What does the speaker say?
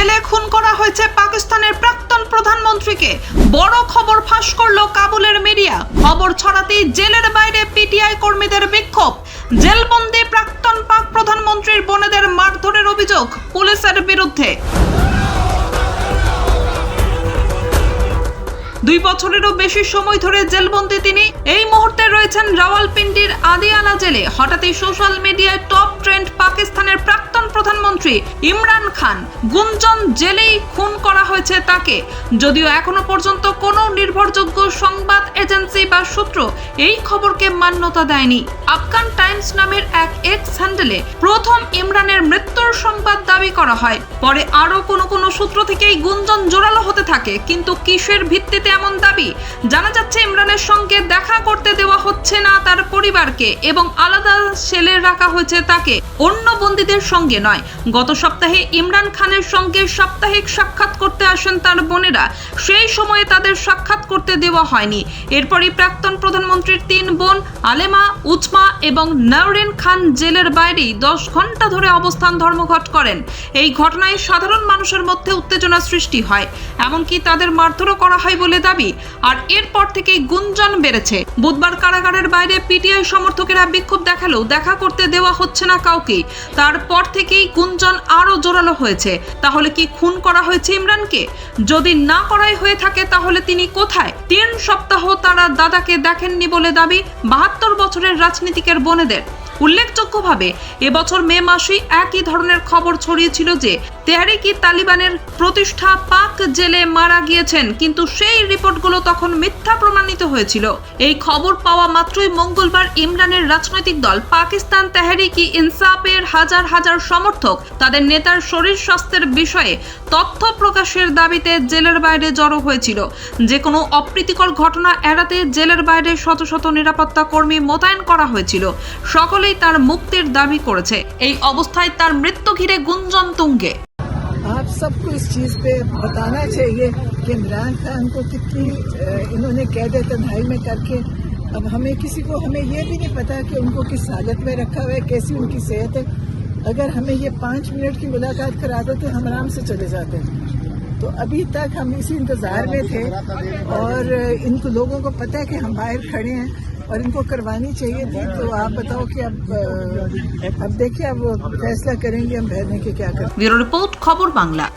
জেলে খুন করা হয়েছে পাকিস্তানের প্রাক্তন প্রধানমন্ত্রীকে। বড় খবর ফাঁস করল কাবুলের মিডিয়া। খবর ছড়াতেই জেলের বাইরে পিটিআই কর্মীদের বিক্ষোভ। জেলবন্দি প্রাক্তন পাক প্রধানমন্ত্রীর বোনেদের মারধরের অভিযোগ পুলিশের বিরুদ্ধে। দুই বছরেরও বেশি সময় ধরে জেলবন্দি তিনি। এই মুহূর্তে রয়েছেন রাওয়ালপিন্ডির আদিয়ালা জেলে। হঠাৎই সোশ্যাল মিডিয়ায় টপ ট্রেন্ড পাকিস্তানের প্রাক্তন প্রধানমন্ত্রী ইমরান খান গুঞ্জন জেলেই খুন করা হয়েছে তাকে। যদিও এখনও পর্যন্ত কোনো নির্ভরযোগ্য সংবাদ এজেন্সি বা সূত্র এই খবরকে মান্যতা দেয়নি। আফগান টাইমস নামের এক এক্স হ্যান্ডেলে প্রথম ইমরানের মৃত্যুর সংবাদ দাবি করা হয়। পরে আরও কোনো কোনো সূত্র থেকেই গুঞ্জন জোরালো হতে থাকে, কিন্তু কিসের ভিত্তিতে এমন দাবি? জানা যাচ্ছে, ইমরানের সঙ্গে দেখা করতে দেওয়া হচ্ছে না তার পরিবারকে এবং আলাদা সেলে রাখা হয়েছে তাকে। অন্য বন্দীদের সঙ্গে নয় গত সপ্তাহে ইমরান খানের সঙ্গে সাপ্তাহিক সাক্ষাৎ করতে আসেন তার বোনেরা। সেই সময়ে তাদের সাক্ষাৎ করতে দেওয়া হয়নি। এরপরই প্রাক্তন প্রধানমন্ত্রীর তিন বোন আলেমা উজমা এবং নওরিন খান জেলের বাইরেই দশ ঘণ্টা ধরে অবস্থান ধর্মঘট করেন। এই ঘটনায় সাধারণ মানুষের মধ্যে উত্তেজনা সৃষ্টি হয়। এমনকি তাদের মারধরও করা হয় বলে দাবি। আর এরপর থেকেই গুঞ্জন বেড়েছে। বুধবার কারাগারের বাইরে পিটিআই সমর্থকেরা বিক্ষোভ দেখালেও দেখা করতে দেওয়া হচ্ছে না কাউকে তারপর থেকেই গুঞ্জন আরও জোরালো হয়েছে। তাহলে কি খুন করা হয়েছে ইমরানকে? যদি না করাই হয়ে থাকে, তাহলে তিনি কোথায়? তিন সপ্তাহ তারা দাদাকে দেখেননি বলে দাবি বাহাত্তর বছরের রাজনীতিকের বোনেদের। উল্লেখযোগ্যভাবে এবছর মে মাসেই একই ধরনের খবর ছড়িয়েছিল যে তেহরিকি তালিবানের প্রতিষ্ঠা পাক জেলে মারা গিয়েছেন, কিন্তু সেই রিপোর্টগুলো তখন মিথ্যা প্রমাণিত হয়েছিল। এই খবর পাওয়া মাত্রই মঙ্গলবার ইমরানের রাজনৈতিক দল পাকিস্তান তেহরিকি ইনসাফের হাজার হাজার সমর্থক তাদের নেতার শরীর স্বাস্থ্যের বিষয়ে তথ্য প্রকাশের দাবিতে জেলের বাইরে জড়ো হয়েছিল। যে কোনো অপ্রীতিকর ঘটনা এড়াতে জেলের বাইরে শত শত নিরাপত্তা কর্মী মোতায়েন করা হয়েছিল। সকলেই তার মুক্তির দাবি করেছে এই অবস্থায় তার মৃত্যু ঘিরে গুঞ্জন তুঙ্গে आप सबको इस चीज़ पे बताना चाहिए कि इमरान खान को कितनी अ, इन्होंने कैद तन्हाई में करके अब हमें किसी को हमें ये भी नहीं पता कि उनको किस हालत में रखा हुआ है कैसी उनकी सेहत है अगर हमें ये पाँच मिनट की मुलाकात करा देते हम आराम से चले जाते तो अभी तक हम इसी इंतज़ार में थे और अ, इनको लोगों को पता है कि हम बाहर खड़े हैं और इनको करवानी चाहिए थी तो आप बताओ कि अब अब देखिए, अब फैसला करेंगे, हम बहने के क्या करें। ब्यूरो रिपोर्ट, खबर बांग्ला।